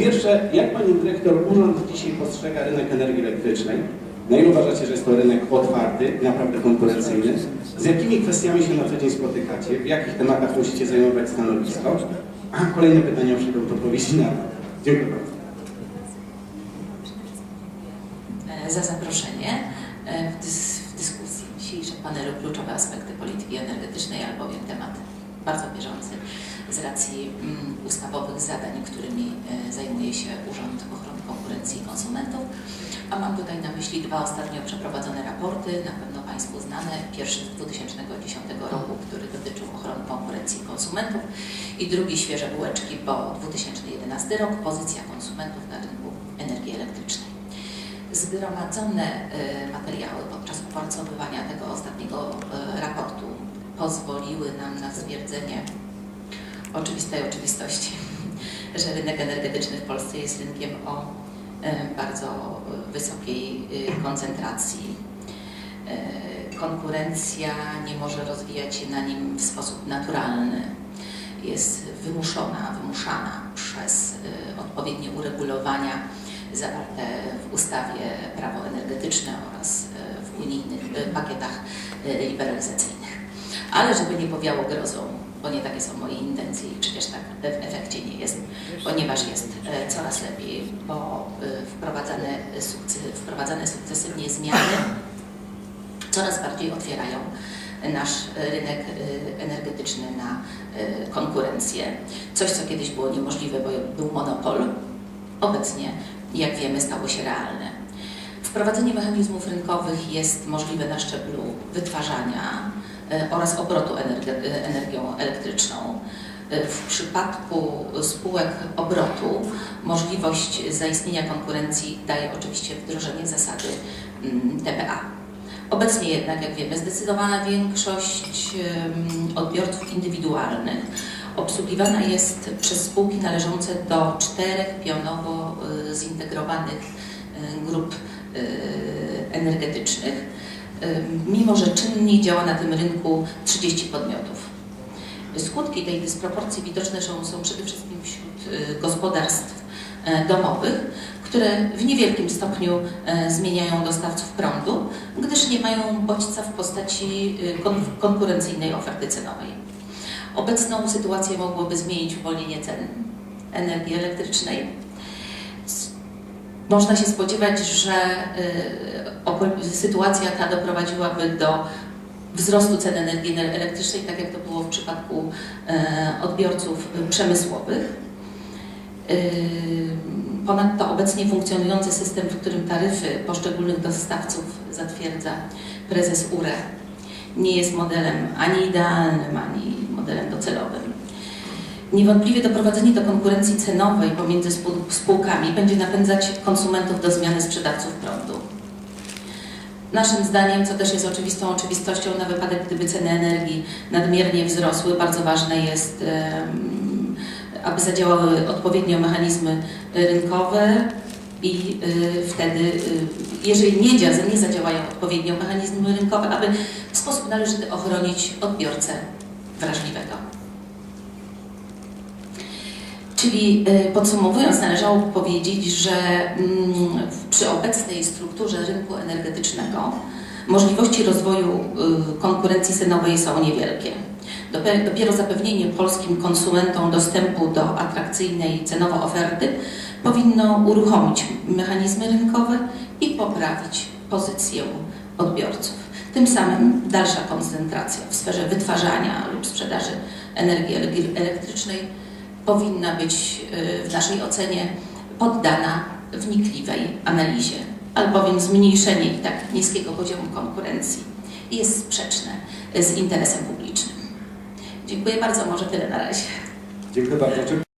pierwsze, jak Pani Dyrektor Urząd dzisiaj postrzega rynek energii elektrycznej? Na ile uważacie, że jest to rynek otwarty, naprawdę konkurencyjny? Z jakimi kwestiami się na co dzień spotykacie? W jakich tematach musicie zajmować stanowisko? A kolejne pytanie o do odpowiedzi na to. Dziękuję bardzo. e, za zaproszenie e, w, dys w dyskusji dzisiejszym panelu kluczowe aspekty polityki energetycznej, albowiem temat bardzo bieżący z racji mm, ustawowych zadań, którymi zajmuje się Urząd Ochrony Konkurencji i Konsumentów. A mam tutaj na myśli dwa ostatnio przeprowadzone raporty, na pewno Państwu znane. Pierwszy z 2010 roku, który dotyczył ochrony konkurencji i konsumentów i drugi świeże bułeczki, bo 2011 rok, pozycja konsumentów na rynku energii elektrycznej. Zgromadzone e, materiały podczas opracowywania tego ostatniego e, raportu pozwoliły nam na stwierdzenie oczywistej oczywistości, że rynek energetyczny w Polsce jest rynkiem o e, bardzo wysokiej e, koncentracji. E, Konkurencja nie może rozwijać się na nim w sposób naturalny. Jest wymuszona, wymuszana przez odpowiednie uregulowania zawarte w ustawie prawo energetyczne oraz w unijnych pakietach liberalizacyjnych. Ale żeby nie powiało grozą, bo nie takie są moje intencje i przecież tak w efekcie nie jest, ponieważ jest e, coraz lepiej, bo e, wprowadzane, wprowadzane sukcesywnie zmiany coraz bardziej otwierają nasz rynek e, energetyczny na konkurencję. Coś, co kiedyś było niemożliwe, bo był monopol, obecnie, jak wiemy, stało się realne. Wprowadzenie mechanizmów rynkowych jest możliwe na szczeblu wytwarzania oraz obrotu e, energią elektryczną. E, W przypadku spółek obrotu możliwość zaistnienia konkurencji daje oczywiście wdrożenie zasady mm, TPA. Obecnie jednak, jak wiemy, zdecydowana większość odbiorców indywidualnych obsługiwana jest przez spółki należące do czterech pionowo zintegrowanych grup energetycznych, mimo że czynnie działa na tym rynku 30 podmiotów. Skutki tej dysproporcji widoczne są, są przede wszystkim wśród y, gospodarstw e, domowych, które w niewielkim stopniu e, zmieniają dostawców prądu, gdyż nie mają bodźca w postaci y, kon- konkurencyjnej oferty cenowej. Obecną sytuację mogłoby zmienić uwolnienie cen energii elektrycznej. Można się spodziewać, że y, sytuacja ta doprowadziłaby do wzrostu cen energii ele- elektrycznej, tak jak to było w przypadku e, odbiorców y, przemysłowych. Y, Ponadto obecnie funkcjonujący system, w którym taryfy poszczególnych dostawców zatwierdza prezes URE, nie jest modelem ani idealnym, ani modelem docelowym. Niewątpliwie doprowadzenie do konkurencji cenowej pomiędzy spół- spółkami będzie napędzać konsumentów do zmiany sprzedawców prądu. Naszym zdaniem, co też jest oczywistą oczywistością, na wypadek gdyby ceny energii nadmiernie wzrosły, bardzo ważne jest, aby zadziałały odpowiednio mechanizmy rynkowe i y, wtedy, y, jeżeli nie, nie zadziałają odpowiednio mechanizmy rynkowe, aby w sposób należyty ochronić odbiorcę wrażliwego. Czyli y, podsumowując, należałoby powiedzieć, że mm, przy obecnej strukturze rynku energetycznego możliwości rozwoju y, konkurencji cenowej są niewielkie. Dopiero- zapewnienie polskim konsumentom dostępu do atrakcyjnej cenowo oferty powinno uruchomić mechanizmy rynkowe i poprawić pozycję odbiorców. Tym samym dalsza koncentracja w sferze wytwarzania lub sprzedaży energii ele- elektrycznej powinna być y, w naszej ocenie poddana wnikliwej analizie, albowiem zmniejszenie i tak niskiego poziomu konkurencji jest sprzeczne z interesem publicznym. Dziękuję bardzo, może tyle na razie. Dziękuję bardzo.